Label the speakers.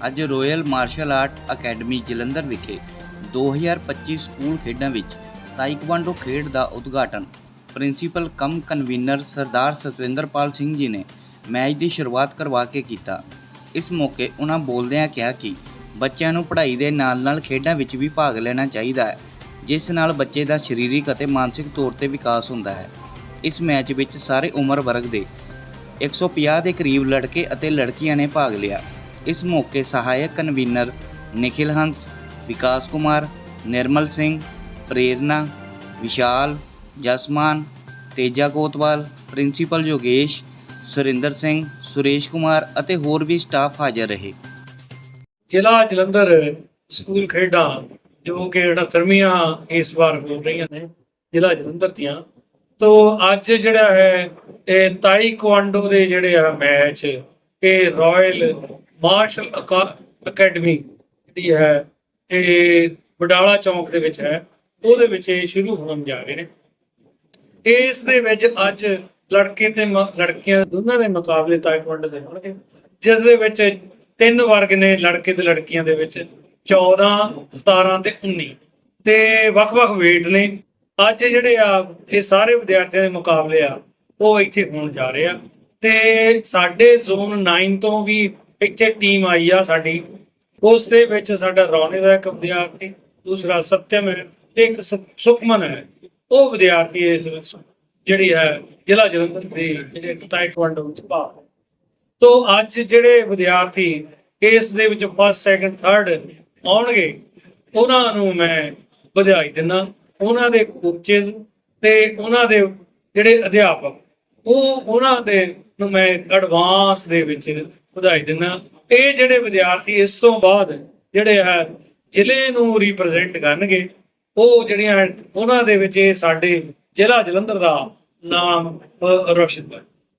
Speaker 1: ਅੱਜ royal martial art academy Jalandhar ਵਿਖੇ 2025 school ਖੇਡਾਂ ਵਿੱਚ ਤਾਈਕਵਾਂਡੋ ਖੇਡ ਦਾ ਉਦਘਾਟਨ principal cum convener Sardar Satwinderpal Singh ji ਨੇ ਮੈਚ ਦੀ ਸ਼ੁਰੂਆਤ ਕਰਵਾ ਕੇ ਕੀਤਾ। ਇਸ ਮੌਕੇ ਉਹਨਾਂ ਬੋਲਦਿਆਂ ਕਿਹਾ ਕਿ ਬੱਚਿਆਂ ਨੂੰ ਪੜ੍ਹਾਈ ਦੇ ਨਾਲ-ਨਾਲ ਖੇਡਾਂ ਵਿੱਚ ਵੀ ਭਾਗ ਲੈਣਾ ਚਾਹੀਦਾ ਹੈ, ਜਿਸ ਨਾਲ ਬੱਚੇ ਦਾ ਸਰੀਰਕ ਅਤੇ ਮਾਨਸਿਕ ਤੌਰ ਤੇ ਵਿਕਾਸ ਹੁੰਦਾ ਹੈ। ਇਸ ਮੈਚ ਵਿੱਚ ਸਾਰੇ ਉਮਰ ਵਰਗ ਦੇ 150 ਦੇ ਕਰੀਬ ਲੜਕੇ ਅਤੇ ਲੜਕੀਆਂ ਨੇ ਭਾਗ ਲਿਆ। ਇਸ ਮੌਕੇ ਸਹਾਇਕ ਕਨਵੀਨਰ ਨikhil ਹੰਸ, ਵਿਕਾਸ ਕੁਮਾਰ, ਨਿਰਮਲ ਸਿੰਘ, ਪ੍ਰੇਰਨਾ, ਵਿਸ਼ਾਲ, ਜਸਮਾਨ, ਤੇਜਾ ਕੋਤਵਾਲ, ਪ੍ਰਿੰਸੀਪਲ ਯੋਗੇਸ਼, ਸੁਰਿੰਦਰ ਸਿੰਘ, ਸੁਰੇਸ਼ ਕੁਮਾਰ ਅਤੇ ਹੋਰ ਵੀ ਸਟਾਫ ਹਾਜ਼ਰ ਰਹੇ।
Speaker 2: ਜ਼ਿਲ੍ਹਾ ਜਲੰਧਰ ਸਕੂਲ ਖੇਡਾਂ ਜੋ ਕਿ 68ਵੀਆਂ ਇਸ ਵਾਰ ਹੋ ਰਹੀਆਂ ਨੇ, ਜ਼ਿਲ੍ਹਾ ਜਲੰਧਰ ਦੀਆਂ। ਤੋਂ ਅੱਜ ਜਿਹੜਾ ਹੈ, ਇਹ ਤਾਈਕਵਾਂਡੋ ਦੇ ਜਿਹੜੇ ਆ ਮੈਚ, ਇਹ ਰਾਇਲ ਮਾਰਸ਼ਲ ਅਕਾ- ਅਕੈਡਮੀ ਜਿਹੜੀ ਹੈ ਇਹ ਬਡਾਲਾ ਚੌਂਕ ਦੇ ਵਿੱਚ ਹੈ, ਉਹਦੇ ਵਿੱਚ ਇਹ ਸ਼ੁਰੂ ਹੋਣ ਜਾ ਰਹੇ ਨੇ। ਇਸ ਦੇ ਵਿੱਚ ਅੱਜ ਲੜਕੇ ਤੇ ਲੜਕੀਆਂ ਦੋਨਾਂ ਦੇ ਮੁਕਾਬਲੇ ਤਾਈਕਵਾਂਡੋ ਦੇ ਹੋਣਗੇ, ਜਿਸ ਦੇ ਵਿੱਚ ਤਿੰਨ ਵਰਗ ਨੇ ਲੜਕੇ ਤੇ ਲੜਕੀਆਂ ਦੇ ਵਿੱਚ 14 17 ਤੇ 19 ਤੇ ਵੱਖ-ਵੱਖ ਵੇਟ ਨੇ। ਅੱਜ ਜਿਹੜੇ ਆ, ਇਹ ਸਾਰੇ ਵਿਦਿਆਰਥੀਆਂ ਦੇ ਮੁਕਾਬਲੇ ਆ, ਉਹ ਇੱਥੇ ਹੋਣ ਜਾ ਰਹੇ ਆ। ਤੇ ਸਾਡੇ ਜ਼ੋਨ 9 ਤੋਂ ਵੀ ਇੱਥੇ ਟੀਮ ਆਈ ਆ ਸਾਡੀ। ਉਸ ਦੇ ਵਿੱਚ ਸਾਡਾ ਰੌਣੇ ਦਾ ਇੱਕ ਵਿਦਿਆਰਥੀ, ਦੂਸਰਾ ਸਤਿਅਮ ਹੈ ਤੇ ਇੱਕ ਸੁਖਮਨ ਹੈ। ਉਹ ਵਿਦਿਆਰਥੀ ਇਸ ਜਿਹੜੀ ਹੈ ਜ਼ਿਲ੍ਹਾ ਜਲੰਧਰ ਦੇ ਜਿਹੜੇ ਤਾਈਕਵਾਂਡੋ ਵਿੱਚ ਭਾਗ ਤੋ ਅੱਜ ਜਿਹੜੇ ਵਿਦਿਆਰਥੀ ਇਸ ਦੇ ਵਿੱਚ ਫਸਟ ਸੈਕੰਡ ਥਰਡ ਆਉਣਗੇ, ਉਹਨਾਂ ਨੂੰ ਮੈਂ ਵਧਾਈ ਦਿੰਦਾ ਉਹਨਾਂ ਦੇ ਕੋਚਸ ਤੇ ਉਹਨਾਂ ਦੇ ਜਿਹੜੇ ਅਧਿਆਪਕ, ਉਹ ਉਹਨਾਂ ਦੇ ਨੂੰ ਮੈਂ ਐਡਵਾਂਸ ਦੇ ਵਿੱਚ ਵਧਾਈ ਦਿੰਦਾ। ਇਹ ਜਿਹੜੇ ਵਿਦਿਆਰਥੀ ਇਸ ਤੋਂ ਬਾਅਦ ਜਿਹੜੇ ਹੈ ਜ਼ਿਲ੍ਹੇ ਨੂੰ ਰਿਪਰੈਜ਼ੈਂਟ ਕਰਨਗੇ, ਉਹ ਜਿਹੜੀਆਂ ਉਹਨਾਂ ਦੇ ਵਿੱਚ ਇਹ ਸਾਡੇ ਜ਼ਿਲ੍ਹਾ ਜਲੰਧਰ ਦਾ ਨਾਮ ਰੋਸ਼ਨ ਕਰ।